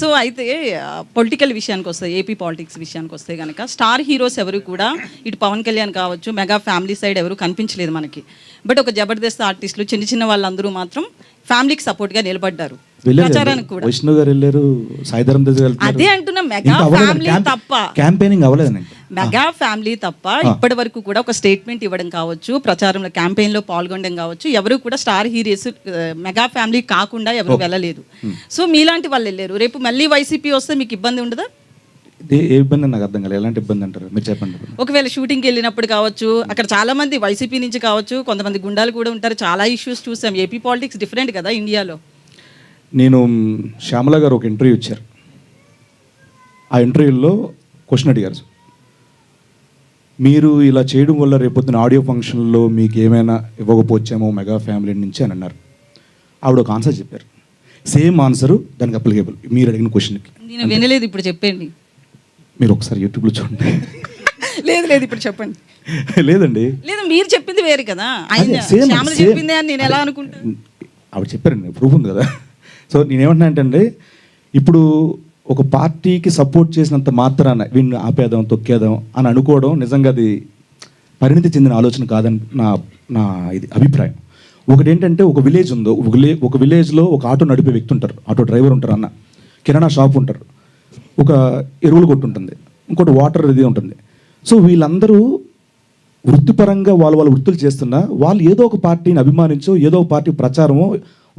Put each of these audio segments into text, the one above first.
So అయితే political విషయానికి వస్తే ఏపీ పాలిటిక్స్ విషయానికి వస్తే కనుక స్టార్ హీరోస్ ఎవరు కూడా ఇటు పవన్ కళ్యాణ్ కావచ్చు మెగా ఫ్యామిలీ సైడ్ ఎవరు కనిపించలేదు మనకి. బట్ ఒక జబర్దస్త్ ఆర్టిస్టులు చిన్న చిన్న వాళ్ళందరూ మాత్రం ఫ్యామిలీకి సపోర్ట్గా నిలబడ్డారు. ప్రచారానికి కూడా. విష్ణు గారు వెళ్ళారు సాయిధరం దగ్గర అదే అంటున్నా మెగా ఫ్యామిలీ తప్ప. క్యాంపెయినింగ్ మెగా ఫ్యామిలీ తప్ప. ఇప్పటి వరకు కూడా ఒక స్టేట్మెంట్ ఇవ్వడం కావచ్చు ప్రచారంలో క్యాంపెయిన్లో పాల్గొనడం కావచ్చు. ఎవరు కూడా స్టార్ హీరోస్ మెగా ఫ్యామిలీ కాకుండా ఎవరు వెళ్ళలేదు. సో మీలాంటి వాళ్ళు వెళ్ళారు. రేపు మళ్ళీ వైసీపీ వస్తే మీకు ఇబ్బంది ఉండదా? ఏ ఇబ్బంది నాకు అర్థం కాలేదు. ఎలాంటి ఇబ్బంది అంటారు? మీరు చెప్పండి. ఒకవేళ షూటింగ్కి వెళ్ళినప్పుడు కావచ్చు అక్కడ చాలా మంది వైసీపీ నుంచి కావచ్చు కొంతమంది గుండాలు కూడా ఉంటారు. చాలా ఇష్యూస్ చూసాం. ఏపీ పాలిటిక్స్ డిఫరెంట్ కదా ఇండియాలో. నేను శ్యామల గారు ఒక ఇంటర్వ్యూ ఇచ్చారు. ఆ ఇంటర్వ్యూలో క్వశ్చన్ అడిగారు. మీరు ఇలా చేయడం వల్ల రేపొద్దున ఆడియో ఫంక్షన్లో మీకు ఏమైనా ఇవ్వకపోవచ్చేమో మెగా ఫ్యామిలీ నుంచి అని అన్నారు. ఆవిడ ఒక ఆన్సర్ చెప్పారు. సేమ్ ఆన్సరు దానికి అప్లికేబుల్. మీరు అడిగిన క్వశ్చన్కి. నేను వినలేదు ఇప్పుడు చెప్పండి మీరు ఒకసారి యూట్యూబ్లో చూడండి. లేదు లేదు ఇప్పుడు చెప్పండి. లేదండి. లేదు మీరు చెప్పింది వేరు కదా. ఆయన శ్యామల. చెప్పింది అని నేను ఎలా అనుకుంటాను? ఆవిడ చెప్పారండి ప్రూఫ్ ఉంది కదా. సో నేనేమంటున్నా అంటే ఇప్పుడు ఒక పార్టీకి సపోర్ట్ చేసినంత మాత్రాన వీడిని ఆపేద్దాం తొక్కేద్దాం అని అనుకోవడం నిజంగా అది పరిణితి చెందిన ఆలోచన కాదని నా నా ఇది అభిప్రాయం. ఒకటి ఏంటంటే ఒక విలేజ్ ఉందో ఒక ఒక విలేజ్లో ఒక ఆటో నడిపే వ్యక్తి ఉంటారు ఆటో డ్రైవర్ ఉంటారు అన్న. కిరాణా షాప్ ఉంటారు. ఒక ఎరువులు కొట్టు ఉంటుంది ఇంకోటి వాటర్ ఇది ఉంటుంది. సో వీళ్ళందరూ వృత్తిపరంగా వాళ్ళు వాళ్ళ వృత్తులు చేస్తున్నా వాళ్ళు ఏదో ఒక పార్టీని అభిమానించో ఏదో ఒక పార్టీ ప్రచారమో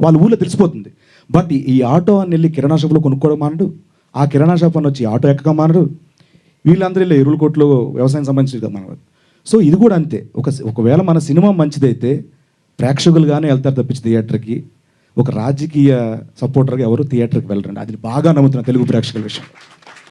వాళ్ళ ఊళ్ళో తెలిసిపోతుంది. బట్ ఈ ఆటో అని వెళ్ళి కిరాణా షాప్లో కొనుక్కోవడం మానడు. ఆ కిరాణా షాప్ అని వచ్చి ఆటో ఎక్కక మానడు. వీళ్ళందరూ ఇలా ఎరువుల కోట్లు వ్యవసాయం సంబంధించి మన సో ఇది కూడా అంతే. ఒక ఒకవేళ మన సినిమా మంచిదైతే ప్రేక్షకులుగానే వెళ్తారు తప్పించి థియేటర్కి ఒక రాజకీయ సపోర్టర్గా ఎవరు థియేటర్కి వెళ్ళరండి. అది బాగా నమ్ముతున్న తెలుగు ప్రేక్షకుల విషయం.